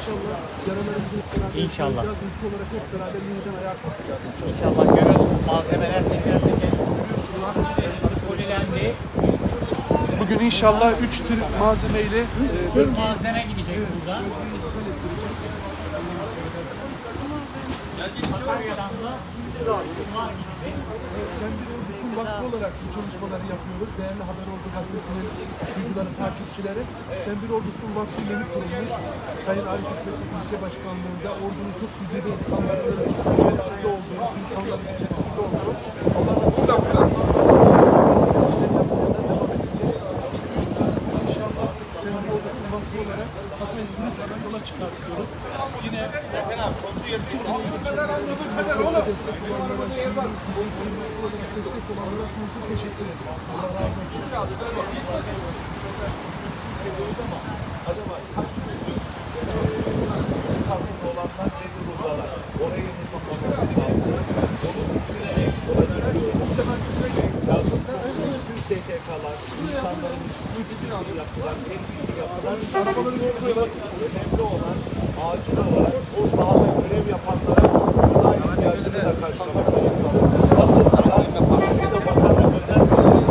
İnşallah yaralarımızı İnşallah. saracağız. Ülke olarak hep beraber yeniden ayağa kalkacağız inşallah. İnşallah görüyoruz malzemeler teker teker kolilendi. Bugün inşallah 3 tır malzemeyle e, Malzeme gidecek buradan. Sakarya'dan da bunlar gitti. Vakfı olarak bu çalışmaları yapıyoruz. Değerli Haber Ordu Gazetesi'nin çocukları, takipçileri. Sen bir ordusun vakfı yeni kurulmuş. Sayın Arif Hikmet İzce Başkanlığı'nda ordunun çok güzel insanların içerisinde olduğu, insanların içerisinde olduğu. Allah nasip etsin. Sizle yapmaya da devam edecek. Üç tane inşallah sen bir ordusun vakfı olarak Hatay Yunus'la yola çıkartıyoruz. Yine destek olanlara, bizi destek olanlara sonsuz teşekkür ediyoruz. Allah razı olsun. olanlar nedir buradalar? Oraya hesaplamamız lazım. Onun üstüne ekstra çıkıyoruz. Yazdık. Bütün STK'lar, insanların üç gün yaptılar, tek gün yaptılar. Önemli olan acil olarak o sahada görev yapanlara gıda ihtiyacını da karşılamak gerekiyor. Nasıl gıda? Bir de bakanlığa göndermeyeceğiz.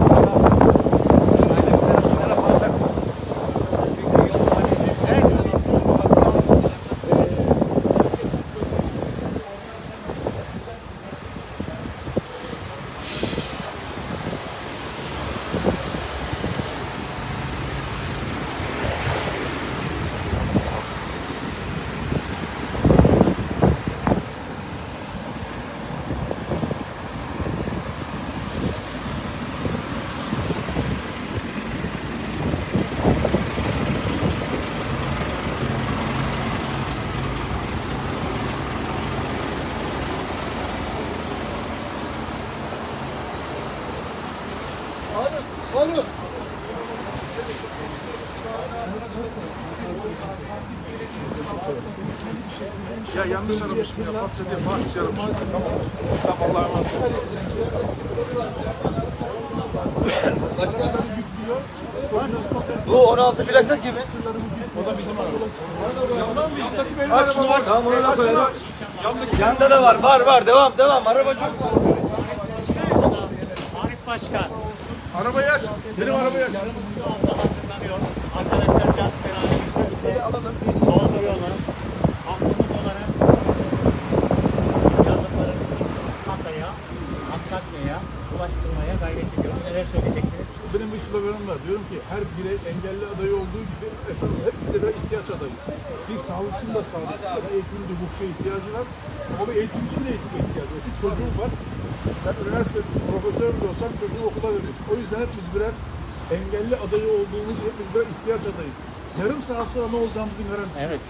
Ya yanlış aramışım ya. Fatsa diye Fatih aramışım. Tamam. Tamam Allah'a emanet. Bu 16 plaka kimin? Aç şunu aç. Tamam onu da koyarız. Yanda da var. Var var. Devam devam. Araba çok. Arif Başkan. Arabayı aç. Benim arabayı aç. Arkadaşlar caz beraber solduruyorlar. Hakkımız olarak yazdıkları Hatay'a, Antakya'ya ulaştırmaya gayret ediyoruz. Neler söyleyeceksiniz? Benim bir sloganım var. Diyorum ki her birey engelli adayı olduğu gibi esas bir ihtiyaç adayız. Bir sağlıkçının da sağlıkçı, bir eğitimci, hukukçuya ihtiyacı var. Ama bir eğitimcinin de eğitime ihtiyacı var. Çünkü çocuğum var. Sen üniversite profesör de olsan çocuğu okula veriyorsun. O yüzden hepimiz birer engelli adayı olduğumuz hepimiz birer ihtiyaç adayız. Yarım saat sonra ne olacağımızın garantisi. Evet.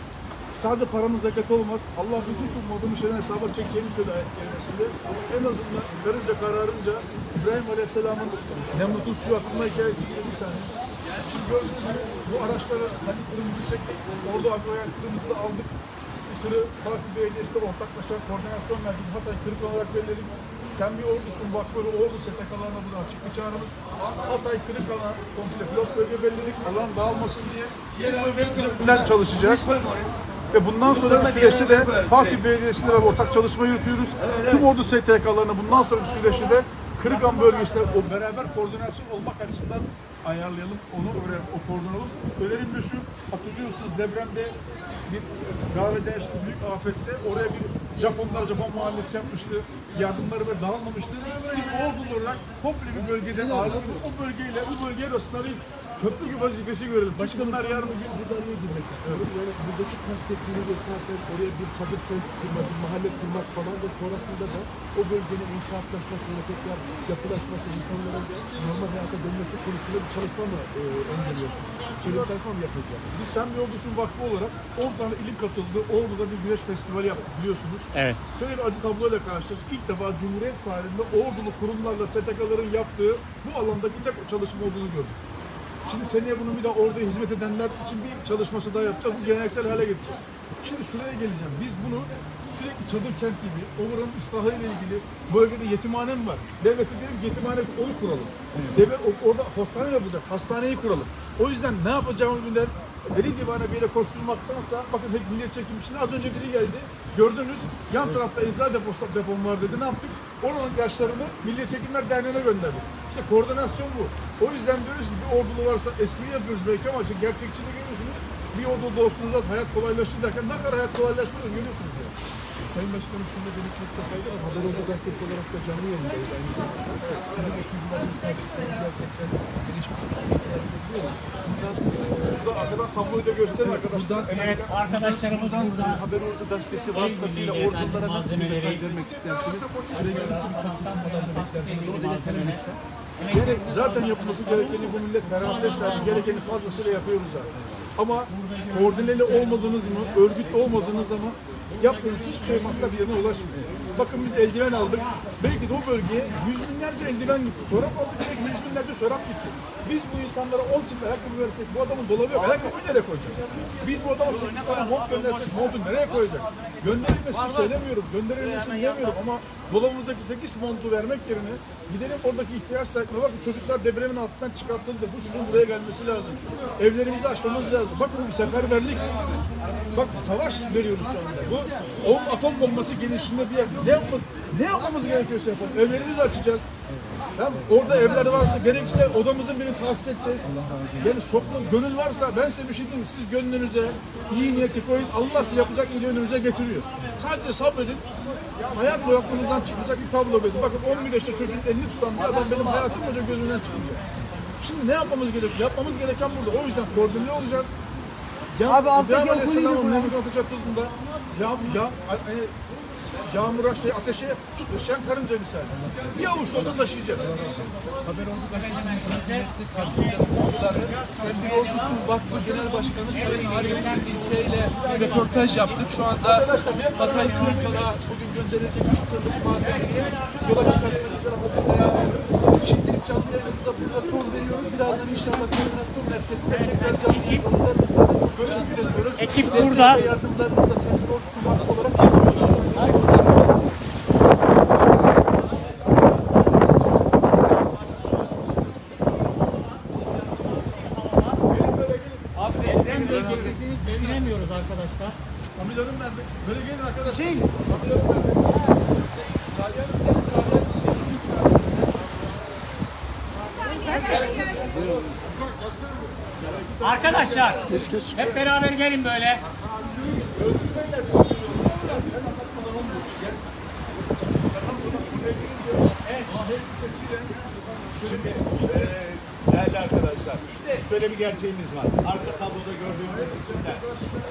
Sadece paranın zekat olmaz. Allah bizim şu modunu şeyden hesaba çekeceğini söyle ayet kerimesinde. En azından karınca kararınca İbrahim Aleyhisselam'ın Nemrut'un suyu atılma hikayesi gibi bir saniye. Şimdi gördüğünüz gibi bu araçları hani kırmızı çektik. Orada agroyan kırmızı da aldık. Bu tırı Fatih Belediyesi de ortaklaşa koordinasyon merkezi Hatay Kırık olarak belirledik. Sen bir ordusun vakfları ordu STK'larına buradan açık bir çağrımız. Hatay Kırık alan komple pilot bölge belirledik. Alan dağılmasın diye. Yeni çalışacağız. Ve bundan sonra bir süreçte de Fatih Belediyesi'yle beraber ortak çalışma yürütüyoruz. Tüm ordu STK'larını bundan sonra bir süreçte de Kırıkan bölgesinde o beraber koordinasyon olmak açısından ayarlayalım. Onu öyle o koordinalım. Önerim de şu, hatırlıyorsunuz depremde bir değişti büyük afette oraya bir Japonlar Japon mahallesi yapmıştı. Yardımları böyle dağılmamıştı. Biz ordulu olarak komple bir bölgede ağırlıklı o bölgeyle bu bölge arasında bir köprü vazifesi görelim. Başkanlar yarın bir gün burada araya girmek istiyorum. Yani buradaki kastettiğiniz esasen oraya bir çadır kurmak, bir mahalle kurmak falan ve sonrasında da o bölgenin inşaatlaşmasına tekrar yapılaşması, insanların normal hayata dönmesi konusunda bir çalışma mı e, öngörüyorsunuz? Böyle bir çalışma mı yapılacak? Biz Sen bir Ordusun Vakfı olarak 10 tane ilim katıldı. Ordu'da bir güneş festivali yaptık biliyorsunuz. Evet. Şöyle bir acı tabloyla karşılaştık. İlk defa Cumhuriyet tarihinde ordulu kurumlarla STK'ların yaptığı bu alandaki tek çalışma olduğunu gördük. Şimdi seneye bunu bir de orada hizmet edenler için bir çalışması daha yapacağız. Bu geleneksel hale getireceğiz. Şimdi şuraya geleceğim. Biz bunu sürekli çadır kent gibi, oranın ıslahı ile ilgili bölgede yetimhane mi var? Devlete diyelim ki yetimhane onu kuralım. Devlet orada hastane yapacak, hastaneyi kuralım. O yüzden ne yapacağımı bilen deli divane bir yere koşturmaktansa bakın hep millet çekim için az önce biri geldi. Gördünüz yan tarafta eczane deposu depom var dedi. Ne yaptık? Oranın ilaçlarını Milli Çekimler Derneği'ne gönderdik. İşte koordinasyon bu. O yüzden diyoruz ki bir ordulu varsa espri yapıyoruz belki ama işte gerçekçiliği görüyorsunuz. Bir ordulu olsunuz da hayat kolaylaştı derken ne kadar hayat kolaylaştığını görüyorsunuz yani. Sayın Başkanım şunu da belirtmekte fayda var. Haber Oldu Gazetesi olarak da canlı yayındayız aynı zamanda. Bizim ekibimiz takipçileri gerçekten çok geniş bir edebiliyoruz. Bundan Şurada arkadan tabloyu da gösterin arkadaşlar. Evet arkadaşlarımız burada. Haber Ordu gazetesi vasıtasıyla ordulara nasıl bir mesaj vermek istersiniz? Gerek, zaten yapılması gerekeni bu millet feraset sahibi gerekeni fazlasıyla yapıyoruz zaten. Ama koordineli olmadığınız mı, örgütlü olmadığınız zaman yaptığınız hiçbir şey maksat yerine ulaşmıyor. Bakın biz eldiven aldık. Belki de o bölgeye yüz binlerce eldiven gitti. Çorap aldık, belki yüz binlerce çorap gitti. Biz bu insanlara 10 tip ayakkabı versek, bu adamın dolabı yok. Ayakkabıyı nereye koyacak? Biz bu adama 8 tane mont göndersek, montu nereye koyacak? Gönderilmesini söylemiyorum, gönderilmesini demiyorum ama dolabımızdaki 8 montu vermek yerine gidelim oradaki ihtiyaç sahiplerine bakın çocuklar depremin altından çıkartıldı. Bu çocuğun buraya gelmesi lazım. Evlerimizi açmamız lazım. Bakın bir seferberlik. Bak savaş veriyoruz şu anda. Bu atom bombası genişliğinde bir yer. Ne yapmamız, ne yapmamız gerekiyorsa yapalım. Evlerimizi açacağız. Tamam? Orada evler varsa gerekirse odamızın birini tahsis edeceğiz. Yani çok gönül varsa ben size bir şey diyeyim. Siz gönlünüze iyi niyeti koyun. Allah size yapacak iyi önünüze getiriyor. Sadece sabredin. Hayat boyu aklınızdan çıkacak bir tablo verin. Bakın 11 yaşında çocuğun elini tutan bir adam benim hayatım boyunca gözümden çıkacak. Şimdi ne yapmamız gerekiyor? Yapmamız gereken burada. O yüzden koordineli olacağız. Ya, Abi alttaki okulu Mehmet Ateş atıldığında ya, ya, e, yağmura şey ateşe düşen karınca misali. Bir avuç da olsa taşıyacağız. Sen bir ordusun Vakfı Genel Başkanı Sayın Arif İlke ile röportaj yaptık. Şu anda Hatay Kırıkkala bugün gönderilecek 3 tırlık malzemeyi yola çıkartmak üzere hazırlanıyoruz. Şimdilik canlı yayınımıza burada son veriyoruz. Birazdan inşallah koordinasyon merkezinde tekrar canlı yayın olacağız. Çok teşekkür ediyoruz. Ekip burada. da Sayın Ordusu Vakfı olarak yapıyoruz. Deprem bölgesini düşünemiyoruz arkadaşlar. Amilerim nerede? Böyle gelin arkadaşlar. Hüseyin. Amilerim nerede? Salih Hanım, gelin Salih Hanım. Arkadaşlar hep beraber gelin böyle. Şimdi değerli arkadaşlar, şöyle bir gerçeğimiz var. Arka tabloda gördüğünüz isimler.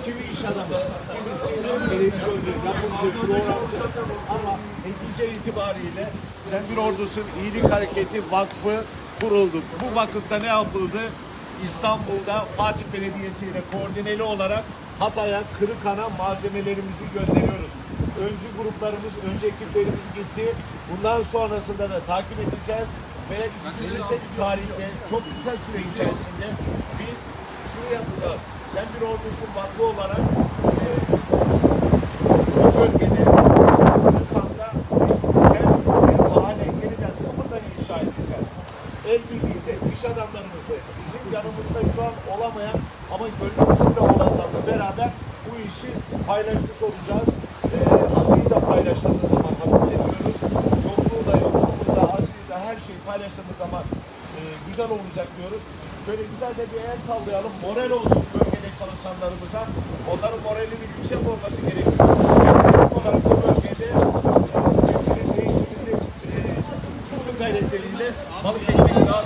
Kimi iş adamı, kimisi televizyoncu, yapımcı, programcı. Ama netice itibariyle sen bir ordusun iyilik hareketi vakfı kuruldu. Bu vakıfta ne yapıldı? İstanbul'da Fatih Belediyesi ile koordineli olarak Hatay'a Kırıkhan'a malzemelerimizi gönderiyoruz. Öncü gruplarımız, öncü ekiplerimiz gitti. Bundan sonrasında da takip edeceğiz ve gelecek tarihte çok kısa süre içerisinde biz şunu yapacağız. Sen bir ordusun vakfı olarak e, o bölgede Kırıkhan'da sen bir hale yeniden sıfırdan inşa edeceğiz. El birliğiyle, iş adamlarımızla, bizim yanımızda şu an olamayan ama gönlümüzde olanlarla beraber bu işi paylaşmış olacağız. Ee, acıyı da paylaştığımız zaman kabul şeyi paylaştığımız zaman e, güzel olacak diyoruz. Şöyle güzel de bir el sallayalım. Moral olsun bölgede çalışanlarımıza. Onların moralinin yüksek olması gerekiyor. Olarak bu bölgede e, değişimizi e, gayretleriyle balık ekmeği daha